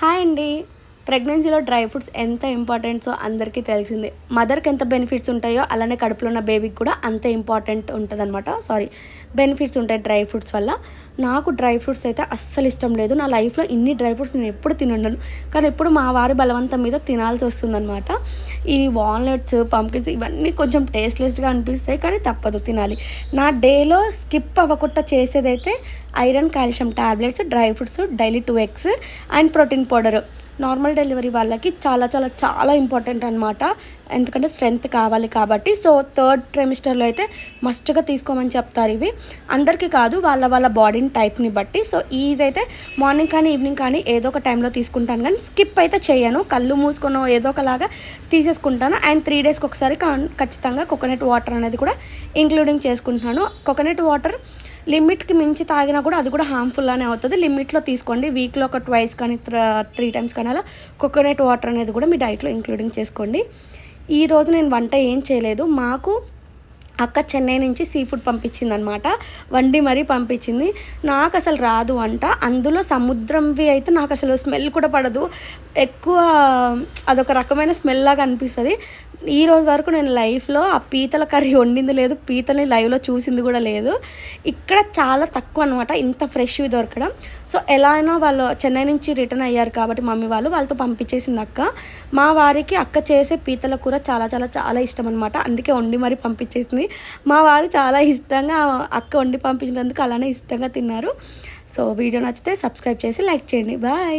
Hi అండి. ప్రెగ్నెన్సీలో dry fruits ఎంత ఇంపార్టెంట్సో అందరికీ తెలిసిందే. మదర్కి ఎంత బెనిఫిట్స్ ఉంటాయో అలానే కడుపులో ఉన్న బేబీకి కూడా అంతే ఇంపార్టెంట్ ఉంటుందన్నమాట. సారీ బెనిఫిట్స్ ఉంటాయి డ్రై ఫ్రూట్స్ వల్ల. నాకు డ్రై ఫ్రూట్స్ అయితే అస్సలు ఇష్టం లేదు. నా లైఫ్లో ఇన్ని డ్రై ఫ్రూట్స్ నేను ఎప్పుడు తినుండను కానీ ఎప్పుడు మా వారి బలవంతం మీద తినాల్సి వస్తుందన్నమాట. ఈ వాల్నట్స్ పంకిన్స్ ఇవన్నీ కొంచెం టేస్ట్లెస్గా అనిపిస్తాయి కానీ తప్పదు తినాలి. నా డేలో స్కిప్ అవ్వకుండా చేసేదైతే iron calcium tablets dry fruits daily two eggs and protein powder. Normal delivery వాళ్ళకి చాలా చాలా చాలా ఇంపార్టెంట్ అనమాట ఎందుకంటే స్ట్రెంగ్త్ కావాలి కాబట్టి. సో థర్డ్ ట్రెమిస్టర్లో అయితే మస్ట్గా తీసుకోమని చెప్తారు ఇవి. అందరికీ కాదు వాళ్ళ వాళ్ళ బాడీని టైప్ని బట్టి. సో ఇదైతే మార్నింగ్ కానీ ఈవినింగ్ కానీ ఏదో ఒక టైంలో తీసుకుంటాను. కానీ స్కిప్ అయితే చేయను. కళ్ళు మూసుకొని ఏదో ఒకలాగా తీసేసుకుంటాను. అండ్ త్రీ డేస్కి ఒకసారి ఖచ్చితంగా కోకోనట్ వాటర్ అనేది కూడా ఇంక్లూడింగ్ చేసుకుంటున్నాను. కోకోనట్ వాటర్ లిమిట్కి మించి తాగినా కూడా అది కూడా హార్మ్ఫుల్గానే అవుతుంది. లిమిట్లో తీసుకోండి. వీక్లో ఒక ట్వైస్ కానీ త్రీ టైమ్స్ కానీ అలా కోకోనట్ వాటర్ అనేది కూడా మీ డైట్లో ఇంక్లూడింగ్ చేసుకోండి. ఈరోజు నేను వంట ఏం చేయలేదు. మాకు అక్క చెన్నై నుంచి సీ ఫుడ్ పంపించింది అనమాట వండి మరీ పంపించింది. నాకు అసలు రాదు అంట. అందులో సముద్రంవి అయితే నాకు అసలు స్మెల్ కూడా పడదు. ఎక్కువ అదొక రకమైన స్మెల్ లాగా అనిపిస్తుంది. ఈ రోజు వరకు నేను లైఫ్లో ఆ పీతల కర్రీ వండింది లేదు. పీతల్ని లైవ్లో చూసింది కూడా లేదు. ఇక్కడ చాలా తక్కువ అనమాట. ఇంత ఫ్రెష్వి దొరకడం. సో ఎలా అయినా వాళ్ళు చెన్నై నుంచి రిటర్న్ అయ్యారు కాబట్టి మమ్మీ వాళ్ళు వాళ్ళతో పంపించేసింది అక్క. మా వారికి అక్క చేసే పీతల కూర చాలా చాలా చాలా ఇష్టం అనమాట. అందుకే వండి మరీ పంపించేసింది. మా వారు చాలా ఇష్టంగా అక్క వండి పంపించినందుకు అలానే ఇష్టంగా తిన్నారు. సో వీడియో నచ్చితే సబ్స్క్రైబ్ చేసి లైక్ చేయండి. బాయ్!